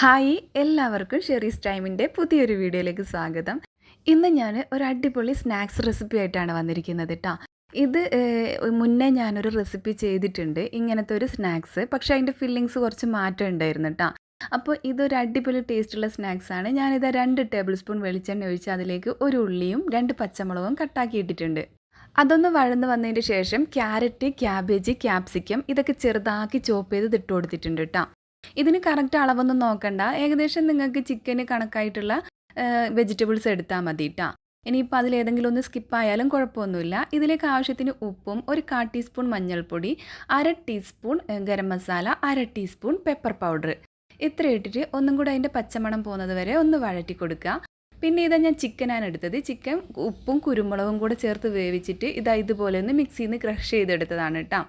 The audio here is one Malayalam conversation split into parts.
ഹായ് എല്ലാവർക്കും ഷെറീസ് ടൈമിന്റെ പുതിയൊരു വീഡിയോയിലേക്ക് സ്വാഗതം. ഇന്ന് ഞാൻ ഒരു അടിപൊളി സ്നാക്സ് റെസിപ്പി ആയിട്ടാണ് വന്നിരിക്കുന്നത് കേട്ടോ ഇത് മുന്നേ ഞാനൊരു റെസിപ്പി ചെയ്തിട്ടുണ്ട്. ഇങ്ങനത്തെ ഒരു സ്നാക്സ്. പക്ഷേ അതിന്റെ ഫില്ലിങ്സ് കുറച്ച് മാറ്റം ഉണ്ടായിരുന്നു കേട്ടോ അപ്പോൾ ഇതൊരു അടിപൊളി ടേസ്റ്റുള്ള സ്നാക്സ് ആണ്. ഞാനിത് രണ്ട് ടേബിൾ സ്പൂൺ വെളിച്ചെണ്ണ ഒഴിച്ച് അതിലേക്ക് ഒരു ഉള്ളിയും രണ്ട് പച്ചമുളകും കട്ടാക്കി ഇട്ടിട്ടുണ്ട്. അതൊന്ന് വഴന്ന് വന്നതിന് ശേഷം ക്യാരറ്റ് ക്യാബേജ് ക്യാപ്സിക്കം ഇതൊക്കെ ചെറുതാക്കി ചോപ്പ് ചെയ്ത് ഇട്ട് കൊടുത്തിട്ടുണ്ട് കേട്ടോ ഇതിന് കറക്റ്റ് അളവൊന്നും നോക്കണ്ട. ഏകദേശം നിങ്ങൾക്ക് ചിക്കന് കണക്കായിട്ടുള്ള വെജിറ്റബിൾസ് എടുത്താൽ മതി കേട്ടോ ഇനിയിപ്പോൾ അതിലേതെങ്കിലും ഒന്ന് സ്കിപ്പായാലും കുഴപ്പമൊന്നുമില്ല. ഇതിലേക്ക് ആവശ്യത്തിന് ഉപ്പും ഒരു കാ ടീസ്പൂൺ മഞ്ഞൾപ്പൊടി അര ടീസ്പൂൺ ഗരം മസാല അര ടീസ്പൂൺ പെപ്പർ പൗഡർ ഇത്ര ഇട്ടിട്ട് ഒന്നും കൂടെ അതിന്റെ പച്ചമണം പോകുന്നത് വരെ ഒന്ന് വഴറ്റി കൊടുക്കുക. പിന്നെ ഇതാ ഞാൻ ചിക്കനാണ് എടുത്തത്. ചിക്കൻ ഉപ്പും കുരുമുളകും കൂടെ ചേർത്ത് വേവിച്ചിട്ട് ഇതാ ഇതുപോലെ ഒന്ന് മിക്സിയിൽ നിന്ന് ക്രഷ് ചെയ്തെടുത്തതാണ് കേട്ടോ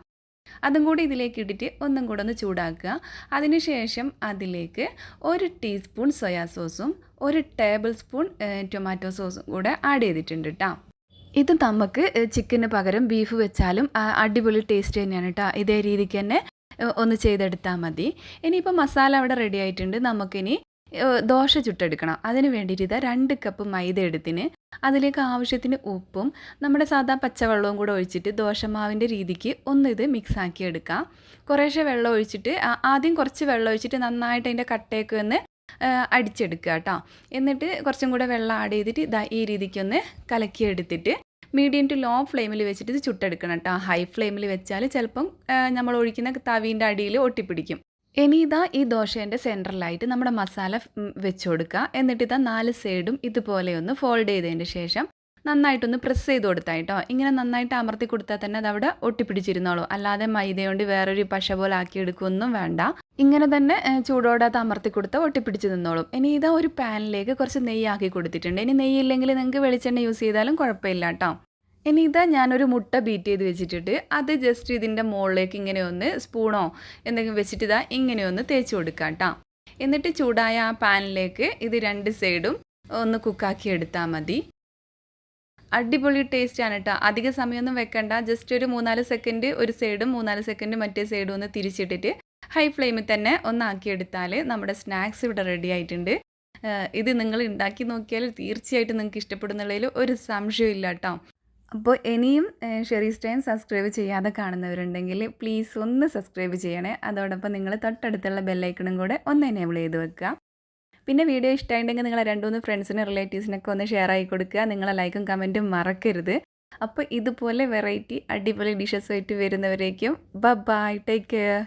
അതും കൂടി ഇതിലേക്ക് ഇട്ടിട്ട് ഒന്നും കൂടെ ഒന്ന് ചൂടാക്കുക. അതിനുശേഷം അതിലേക്ക് ഒരു ടീസ്പൂൺ സോയാ സോസും ഒരു ടേബിൾ സ്പൂൺ ടൊമാറ്റോ സോസും കൂടെ ആഡ് ചെയ്തിട്ടുണ്ട് കേട്ടോ ഇത് നമുക്ക് ചിക്കന് പകരം ബീഫ് വെച്ചാലും അടിപൊളി ടേസ്റ്റ് തന്നെയാണ് കേട്ടോ ഇതേ രീതിക്ക് തന്നെ ഒന്ന് ചെയ്തെടുത്താൽ മതി. ഇനിയിപ്പോൾ മസാല അവിടെ റെഡി ആയിട്ടുണ്ട്. നമുക്കിനി ദോശ ചുട്ടെടുക്കണം. അതിന് വേണ്ടിയിട്ട് ഇതാ രണ്ട് കപ്പ് മൈദ എടുത്തിന്. അതിലേക്ക് ആവശ്യത്തിന് ഉപ്പും നമ്മുടെ സാധാ പച്ചവെള്ളവും കൂടെ ഒഴിച്ചിട്ട് ദോശമാവിന്റെ രീതിക്ക് ഒന്ന് ഇത് മിക്സ് ആക്കി എടുക്കാം. കുറേശ്ശെ വെള്ളം ഒഴിച്ചിട്ട് ആദ്യം കുറച്ച് വെള്ളം ഒഴിച്ചിട്ട് നന്നായിട്ട് അതിന്റെ കട്ടയൊക്കെ ഒന്ന് അടിച്ചെടുക്കുക കേട്ടോ. എന്നിട്ട് കുറച്ചും കൂടെ വെള്ളം ആഡ് ചെയ്തിട്ട് ഇതാ ഈ രീതിക്കൊന്ന് കലക്കിയെടുത്തിട്ട് മീഡിയം ടു ലോ ഫ്ലെയിമിൽ വെച്ചിട്ട് ഇത് ചുട്ടെടുക്കണം കേട്ടോ. ഹൈ ഫ്ലെയിമിൽ വെച്ചാൽ ചിലപ്പം നമ്മൾ ഒഴിക്കുന്ന തവീന്റെ അടിയിൽ ഒട്ടിപ്പിടിക്കും. ഇനി ഇതാ ഈ ദോശേന്റെ സെന്ററിലായിട്ട് നമ്മുടെ മസാല വെച്ച് കൊടുക്കുക എന്നിട്ട് ഇതാ നാല് സൈഡും ഇതുപോലെ ഒന്ന് ഫോൾഡ് ചെയ്തതിന് ശേഷം നന്നായിട്ടൊന്ന് പ്രസ് ചെയ്ത് കൊടുത്താൽ കേട്ടോ. ഇങ്ങനെ നന്നായിട്ട് അമർത്തി കൊടുത്താൽ തന്നെ അതവിടെ ഒട്ടിപ്പിടിച്ചിരുന്നോളൂ. അല്ലാതെ മൈദ കൊണ്ട് വേറൊരു പശ പോലെ ആക്കി എടുക്കുമൊന്നും വേണ്ട. ഇങ്ങനെ തന്നെ ചൂടോടെ അമർത്തി കൊടുത്താൽ ഒട്ടിപ്പിടിച്ച് നിന്നോളും. ഇനി ഇതാ ഒരു പാനിലേക്ക് കുറച്ച് നെയ്യ് ആക്കി കൊടുത്തിട്ടുണ്ട്. ഇനി നെയ്യില്ലെങ്കിൽ നിങ്ങൾക്ക് വെളിച്ചെണ്ണ യൂസ് ചെയ്താലും കുഴപ്പമില്ല കേട്ടോ. ഇനി ഇതാ ഞാനൊരു മുട്ട ബീറ്റ് ചെയ്ത് വെച്ചിട്ടിട്ട് അത് ജസ്റ്റ് ഇതിന്റെ മുകളിലേക്ക് ഇങ്ങനെ ഒന്ന് സ്പൂണോ എന്തെങ്കിലും വെച്ചിട്ട് ഇതാ ഇങ്ങനെ ഒന്ന് തേച്ച് കൊടുക്കാം കേട്ടോ എന്നിട്ട് ചൂടായ ആ പാനിലേക്ക് ഇത് രണ്ട് സൈഡും ഒന്ന് കുക്കാക്കി എടുത്താൽ മതി. അടിപൊളി ടേസ്റ്റ് ആണ് കേട്ടോ അധിക സമയമൊന്നും വെക്കണ്ട. ജസ്റ്റ് ഒരു മൂന്നാൽ സെക്കൻഡ് ഒരു സൈഡും മൂന്നാൽ സെക്കൻഡ് മറ്റേ സൈഡും ഒന്ന് തിരിച്ചിട്ടിട്ട് ഹൈ ഫ്ലെയിമിൽ തന്നെ ഒന്നാക്കിയെടുത്താൽ നമ്മുടെ സ്നാക്സ് ഇവിടെ റെഡി ആയിട്ടുണ്ട്. ഇത് നിങ്ങൾ ഉണ്ടാക്കി നോക്കിയാൽ തീർച്ചയായിട്ടും നിങ്ങൾക്ക് ഇഷ്ടപ്പെടുന്നുള്ളതിൽ ഒരു സംശയവും ഇല്ല കേട്ടോ അപ്പോൾ ഇനിയും ഷെറി ടൈം സബ്സ്ക്രൈബ് ചെയ്യാതെ കാണുന്നവരുണ്ടെങ്കിൽ പ്ലീസ് ഒന്ന് സബ്സ്ക്രൈബ് ചെയ്യണേ. അതോടൊപ്പം നിങ്ങൾ തൊട്ടടുത്തുള്ള ബെല്ലൈക്കണും കൂടെ ഒന്ന് എനേബിൾ ചെയ്ത് വെക്കുക. പിന്നെ വീഡിയോ ഇഷ്ടമായിട്ടുണ്ടെങ്കിൽ നിങ്ങൾ രണ്ടു മൂന്ന് ഫ്രണ്ട്സിനും റിലേറ്റീവ്സിനൊക്കെ ഒന്ന് ഷെയർ ആയി കൊടുക്കുക. നിങ്ങളെ ലൈക്കും കമന്റും മറക്കരുത്. അപ്പോൾ ഇതുപോലെ വെറൈറ്റി അടിപൊളി ഡിഷസ് ആയിട്ട് വരുന്നവരേക്കും ബ ബൈ ടേക്ക് കെയർ